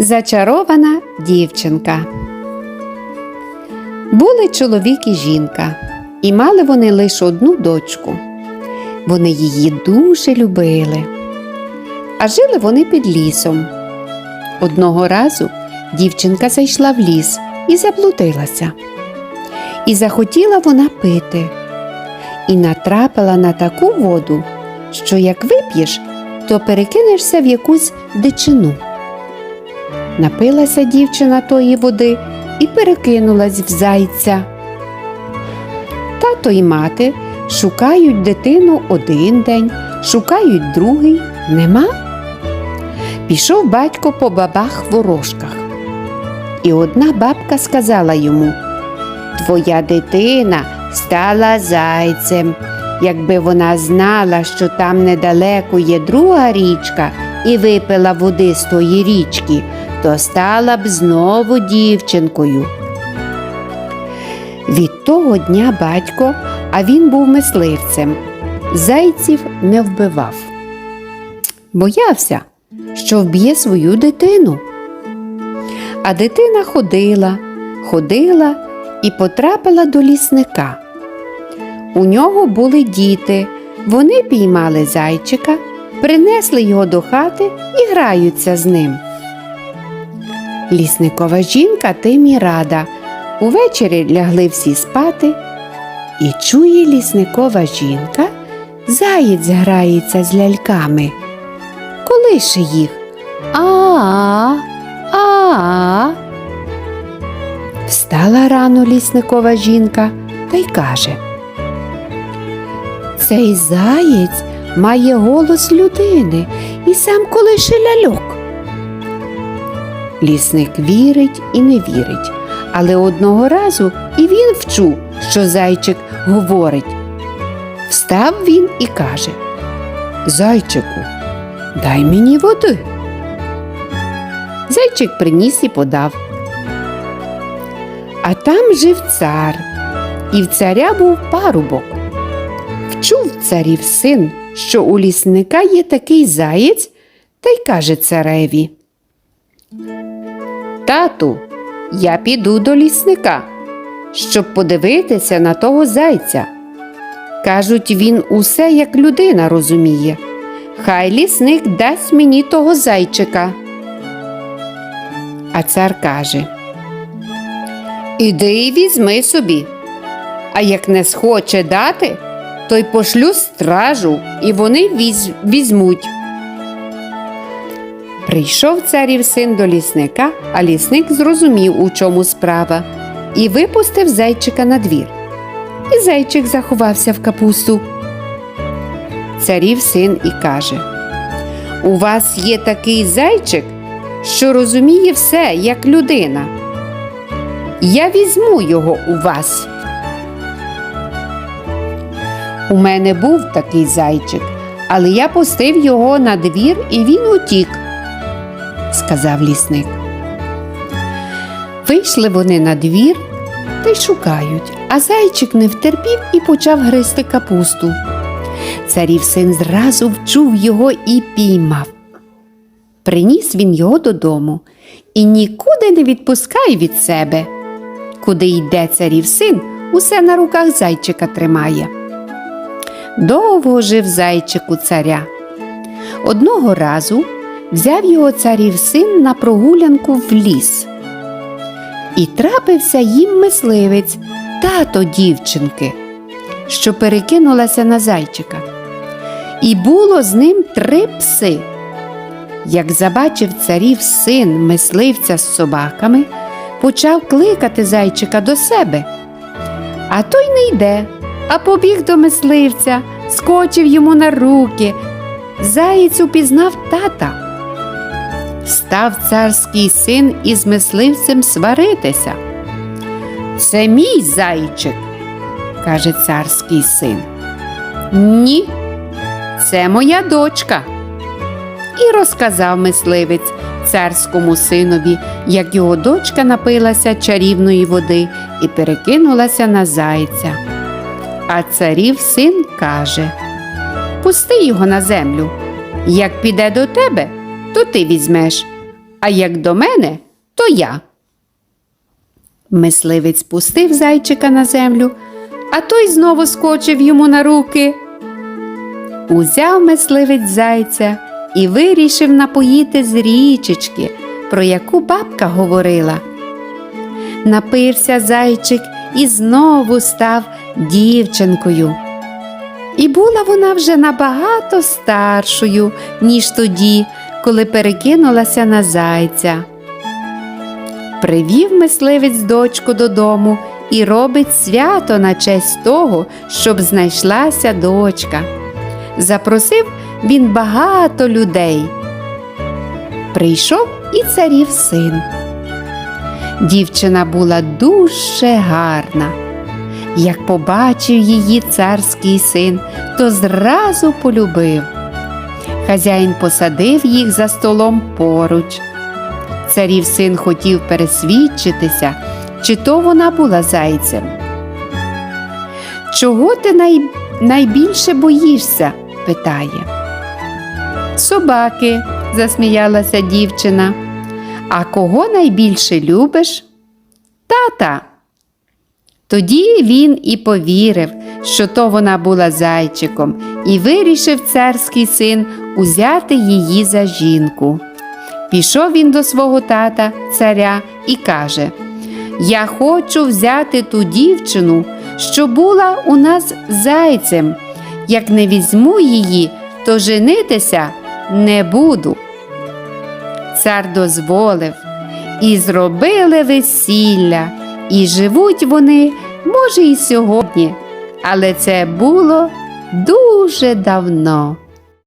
Зачарована дівчинка. Були чоловік і жінка, і мали вони лише одну дочку. Вони її дуже любили. А жили вони під лісом. Одного разу дівчинка зайшла в ліс і заблудилася. І захотіла вона пити, і натрапила на таку воду, що як вип'єш, то перекинешся в якусь дичину. Напилася дівчина тої води і перекинулась в зайця. Тато й мати шукають дитину один день, шукають другий нема. Пішов батько по бабах ворожках. І одна бабка сказала йому Твоя дитина стала зайцем. Якби вона знала, що там недалеко є друга річка, і випила води з тої річки, то стала б знову дівчинкою. Від того дня батько, а він був мисливцем, зайців не вбивав. Боявся, що вб'є свою дитину. А дитина ходила, ходила і потрапила до лісника. У нього були діти, вони піймали зайчика, принесли його до хати і граються з ним. Лісникова жінка тим і рада. Увечері лягли всі спати, і чує лісникова жінка, заєць грається з ляльками. Колише їх. А-а, а-а. Встала рано лісникова жінка та й каже. Цей заєць має голос людини і сам колише ляльок. Лісник вірить і не вірить, але одного разу і він вчув, що зайчик говорить. Встав він і каже Зайчику, дай мені води. Зайчик приніс і подав. А там жив цар, і в царя був парубок. Вчув царів син, що у лісника є такий заєць, та й каже цареві. Тату, я піду до лісника, щоб подивитися на того зайця. Кажуть, він усе як людина розуміє. Хай лісник дасть мені того зайчика. А цар каже Іди і візьми собі. А як не схоче дати, то й пошлю стражу, і вони візь... візьмуть. Прийшов царів син до лісника, а лісник зрозумів, у чому справа, і випустив зайчика на двір. І зайчик заховався в капусту. Царів син і каже: У вас є такий зайчик, що розуміє все, як людина. Я візьму його у вас. У мене був такий зайчик, але я пустив його на двір і він утік, сказав лісник. Вийшли вони на двір та й шукають, а зайчик не втерпів і почав гризти капусту. Царів син зразу вчув його і піймав. Приніс він його додому і нікуди не відпускає від себе. Куди йде царів син, усе на руках зайчика тримає. Довго жив зайчик у царя. Одного разу взяв його царів син на прогулянку в ліс. І трапився їм мисливець, тато дівчинки, що перекинулася на зайчика. І було з ним три пси. Як забачив царів син мисливця з собаками, почав кликати зайчика до себе. А той не йде, а побіг до мисливця, скочив йому на руки. Заєць упізнав тата. Став царський син із мисливцем сваритися. Це мій зайчик, каже царський син. Ні, це моя дочка. І розказав мисливець царському синові, як його дочка напилася чарівної води і перекинулася на зайця. А царів син каже Пусти його на землю. Як піде до тебе, то ти візьмеш, а як до мене, то я. Мисливець пустив зайчика на землю, а той знову скочив йому на руки. Узяв мисливець зайця і вирішив напоїти з річечки, про яку бабка говорила. Напився зайчик і знову став дівчинкою. І була вона вже набагато старшою, ніж тоді, коли перекинулася на зайця. Привів мисливець дочку додому і робить свято на честь того, щоб знайшлася дочка. Запросив він багато людей. Прийшов і царів син. Дівчина була дуже гарна. Як побачив її царський син, то зразу полюбив. Хазяїн посадив їх за столом поруч. Царів син хотів пересвідчитися, чи то вона була зайцем. Чого ти най... найбільше боїшся? питає. Собаки, засміялася дівчина. А кого найбільше любиш? Тата. Тоді він і повірив, що то вона була зайчиком, і вирішив царський син узяти її за жінку. Пішов він до свого тата, царя, і каже: Я хочу взяти ту дівчину, що була у нас зайцем. Як не візьму її, то женитися не буду. Цар дозволив, і зробили весілля, і живуть вони, може, і сьогодні, але це було дуже давно.